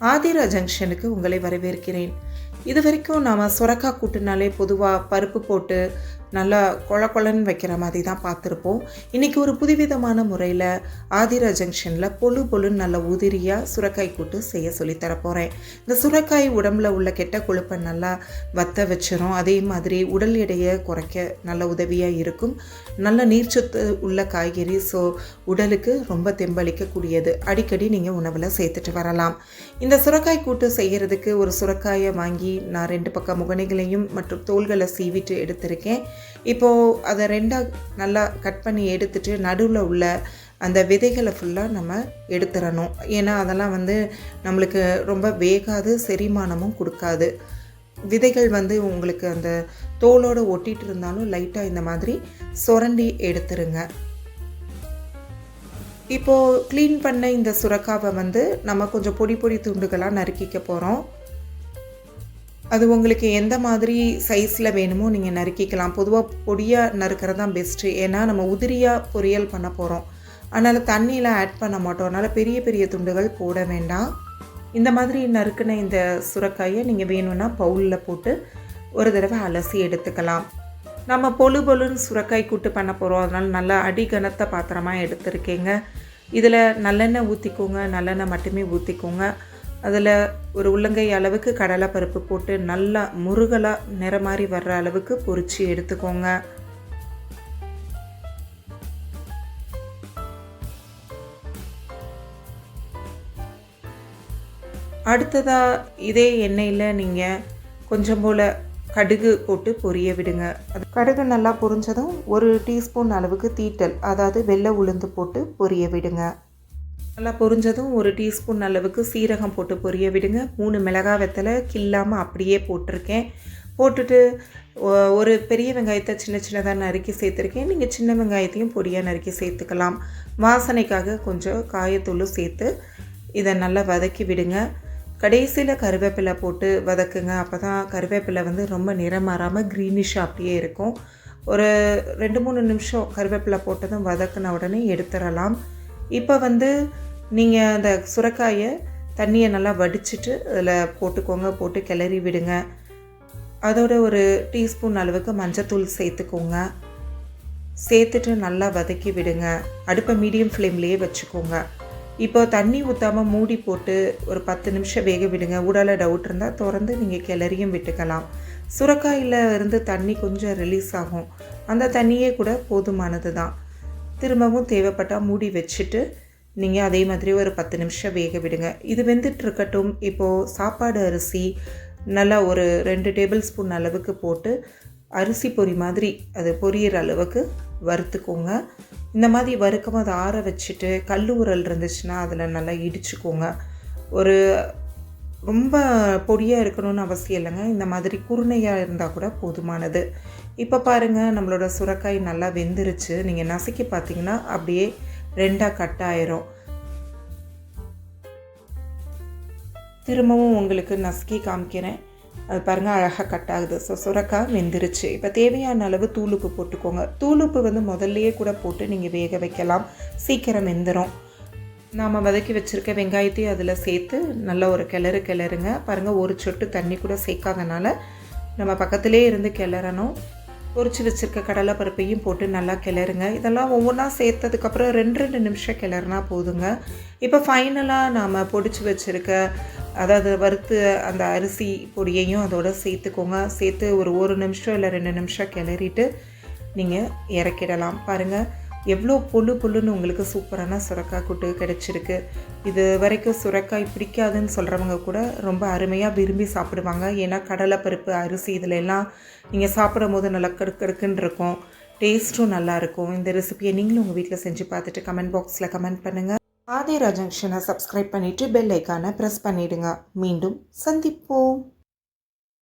ஆதிரா ஜங்ஷனுக்கு உங்களை வரவேற்கிறேன். இது வரைக்கும் நாம் சுரக்கா கூட்டுனாலே பொதுவாக பருப்பு போட்டு நல்லா கொழ கொலன்னு வைக்கிற மாதிரி தான் பார்த்துருப்போம். இன்றைக்கி ஒரு புதுவிதமான முறையில் ஆதிரா ஜங்ஷனில் பொழு பொழுன்னு நல்ல உதிரியாக சுரக்காய் கூட்டு செய்ய சொல்லித்தர போகிறேன் இந்த சுரக்காய் உடம்புல உள்ள கெட்ட கொழுப்பை நல்லா வத்த வச்சிரும். அதே மாதிரி உடல் எடையை குறைக்க நல்ல உதவியாக இருக்கும். நல்ல நீர்ச்சத்து உள்ள காய்கறி ஸோ உடலுக்கு ரொம்ப தெம்பளிக்கக்கூடியது. அடிக்கடி நீங்கள் உணவில் சேர்த்துட்டு வரலாம். இந்த சுரக்காய் கூட்டு செய்கிறதுக்கு ஒரு சுரக்காயை வாங்கி நான் ரெண்டு பக்கம் முகனைகளையும் மற்றும் தோள்களை சீவிட்டு எடுத்திருக்கேன். இப்போது அதை ரெண்டாக நல்லா கட் பண்ணி எடுத்துட்டு நடுவில் உள்ள அந்த விதைகளை ஃபுல்லாக நம்ம எடுத்துடணும் ஏன்னா அதெல்லாம் வந்து நம்மளுக்கு ரொம்ப வேகாது செரிமானமும் கொடுக்காது. விதைகள் வந்து உங்களுக்கு அந்த தோலோடு ஒட்டிகிட்டு இருந்தாலும் லைட்டாக இந்த மாதிரி சுரண்டி எடுத்துருங்க. இப்போது க்ளீன் பண்ண இந்த சுரக்காவை வந்து நம்ம கொஞ்சம் பொடி பொடி துண்டுகளாக நறுக்கிக்க போகிறோம் அது உங்களுக்கு எந்த மாதிரி சைஸில் வேணுமோ நீங்கள் நறுக்கிக்கலாம். பொதுவாக பொடியாக நறுக்கிறது தான் பெஸ்ட்டு ஏன்னா நம்ம உதிரியாக பொரியல் பண்ண போகிறோம் அதனால் தண்ணியில் ஆட் பண்ண மாட்டோம். அதனால் பெரிய பெரிய துண்டுகள் போட வேண்டாம். இந்த மாதிரி நறுக்கின இந்த சுரக்காயை நீங்கள் வேணும்னா பவுலில் போட்டு ஒரு தடவை அலசி எடுத்துக்கலாம். நம்ம பொழு பொழுன்னு சுரக்காய் கூட்டு பண்ண போகிறோம் அதனால் நல்லா அடி பாத்திரமாக எடுத்துருக்கீங்க. இதில் நல்லெண்ணெய் ஊற்றிக்கோங்க நல்லெண்ணெய் மட்டுமே ஊற்றிக்கோங்க அதில் ஒரு உள்ளங்கை அளவுக்கு கடலைப்பருப்பு போட்டு நல்லா முருகலாக நிற மாதிரி வர்ற அளவுக்கு பொறிச்சு எடுத்துக்கோங்க. அடுத்ததாக இதே எண்ணெயில் நீங்கள் கொஞ்சம் போல் கடுகு போட்டு பொரிய விடுங்க. அது கடுகு நல்லா பொரிஞ்சதும் ஒரு டீஸ்பூன் அளவுக்கு தீட்டல் அதாவது வெள்ளை உளுந்து போட்டு பொரிய விடுங்க. நல்லா பொரிஞ்சதும் ஒரு டீஸ்பூன் அளவுக்கு சீரகம் போட்டு பொரிய விடுங்க. மூணு மிளகாய் வெத்தலை கில்லாமல் அப்படியே போட்டிருக்கேன். போட்டுட்டு ஒரு பெரிய வெங்காயத்தை சின்ன சின்னதாக நறுக்கி சேர்த்துருக்கேன். நீங்கள் சின்ன வெங்காயத்தையும் பொடியாக நறுக்கி சேர்த்துக்கலாம். வாசனைக்காக கொஞ்சம் காயத்தூளும் சேர்த்து இதை நல்லா வதக்கி விடுங்க. கடைசியில் கருவேப்பிலை போட்டு வதக்குங்க. அப்போ தான் கருவேப்பிலை வந்து ரொம்ப நிறம் மாறாமல் க்ரீனிஷாக அப்படியே இருக்கும். ஒரு ரெண்டு மூணு நிமிஷம் கருவேப்பிலை போட்டதும் வதக்குன உடனே எடுத்துடலாம். இப்போ வந்து நீங்கள் அந்த சுரக்காயை தண்ணியை நல்லா வடிச்சிட்டு அதில் போட்டுக்கோங்க போட்டு கிளறி விடுங்க. அதோட ஒரு டீஸ்பூன் அளவுக்கு மஞ்சத்தூள் சேர்த்துக்கோங்க. சேர்த்துட்டு நல்லா வதக்கி விடுங்க. அடுப்பை மீடியம் ஃப்ளேம்லேயே வச்சுக்கோங்க. இப்போ தண்ணி ஊற்றாமல் மூடி போட்டு ஒரு பத்து நிமிஷம் வேக விடுங்க. உடல டவுட் இருந்தால் திறந்து நீங்கள் கிளறியும் விட்டுக்கலாம். சுரக்காயில் இருந்து தண்ணி கொஞ்சம் ரிலீஸ் ஆகும். அந்த தண்ணியே கூட போதுமானது தான் திரும்பவும் தேவைப்பட்டால் மூடி வச்சுட்டு நீங்கள் அதே மாதிரி ஒரு பத்து நிமிஷம் வேக விடுங்க. இது வெந்துட்டு இருக்கட்டும் இப்போது சாப்பாடு அரிசி நல்லா ஒரு ரெண்டு டேபிள் ஸ்பூன் அளவுக்கு போட்டு அரிசி பொரி மாதிரி அது பொரியிற அளவுக்கு வறுத்துக்கோங்க. இந்த மாதிரி வறுக்கும் அதை ஆற வச்சுட்டு கல் உரல் இருந்துச்சுன்னா அதில் நல்லா இடிச்சுக்கோங்க. ஒரு ரொம்ப பொடியாக இருக்கணும்னு அவசியம் இல்லைங்க. இந்த மாதிரி குருணையாக இருந்தால் கூட போதுமானது. இப்போ பாருங்கள் நம்மளோட சுரக்காய் நல்லா வெந்துருச்சு. நீங்கள் நசுக்கி பார்த்தீங்கன்னா அப்படியே ரெண்டாக கட் ஆயிரும். திரும்பவும் உங்களுக்கு நசுக்கி காமிக்கிறேன். அது பாருங்கள் அழகாக கட் ஆகுது. ஸோ சுரக்காய் வெந்துருச்சு. இப்போ தேவையான அளவு தூளுப்பு போட்டுக்கோங்க. தூளுப்பு வந்து முதல்லையே கூட போட்டு நீங்கள் வேக வைக்கலாம். சீக்கிரம் வெந்துடும் நாம் வதக்கி வச்சுருக்க வெங்காயத்தையும் அதில் சேர்த்து நல்ல ஒரு கிளறு கிளறுங்க. பாருங்கள் ஒரு சொட்டு தண்ணி கூட சேர்க்காதனால நம்ம பக்கத்திலே இருந்து கிளறணும். பொறிச்சு வச்சுருக்க கடலை பருப்பையும் போட்டு நல்லா கிளறுங்க. இதெல்லாம் ஒவ்வொன்றா சேர்த்ததுக்கப்புறம் ரெண்டு ரெண்டு நிமிஷம் கிளறுனா போதுங்க. இப்போ ஃபைனலாக நாம் பொடிச்சு வச்சுருக்க அதாவது வறுத்து அந்த அரிசி பொடியையும் அதோட சேர்த்துக்கோங்க. சேர்த்து ஒரு ஒரு நிமிஷம் இல்லை ரெண்டு நிமிஷம் கிளறிட்டு நீங்கள் இறக்கிடலாம். பாருங்கள் எவ்வளோ பொழு பொழுன்னு உங்களுக்கு சூப்பரான சுரக்காய் கூட்டு கிடச்சிருக்கு. இது வரைக்கும் சுரக்காய் பிடிக்காதுன்னு சொல்கிறவங்க கூட ரொம்ப அருமையாக விரும்பி சாப்பிடுவாங்க. ஏன்னா கடலைப்பருப்பு அரிசி இதில் எல்லாம் நீங்கள் சாப்பிடும் போது நல்லா கடுக்கடுக்குன்னு இருக்கும். டேஸ்ட்டும் நல்லாயிருக்கும் இந்த ரெசிபியை நீங்களும் உங்கள் வீட்டில் செஞ்சு பார்த்துட்டு கமெண்ட் பாக்ஸில் கமெண்ட் பண்ணுங்கள் ஆதிரா ஜங்ஷனை சப்ஸ்கிரைப் பண்ணிவிட்டு பெல் ஐக்கானை ப்ரெஸ் பண்ணிவிடுங்க மீண்டும் சந்திப்போம்.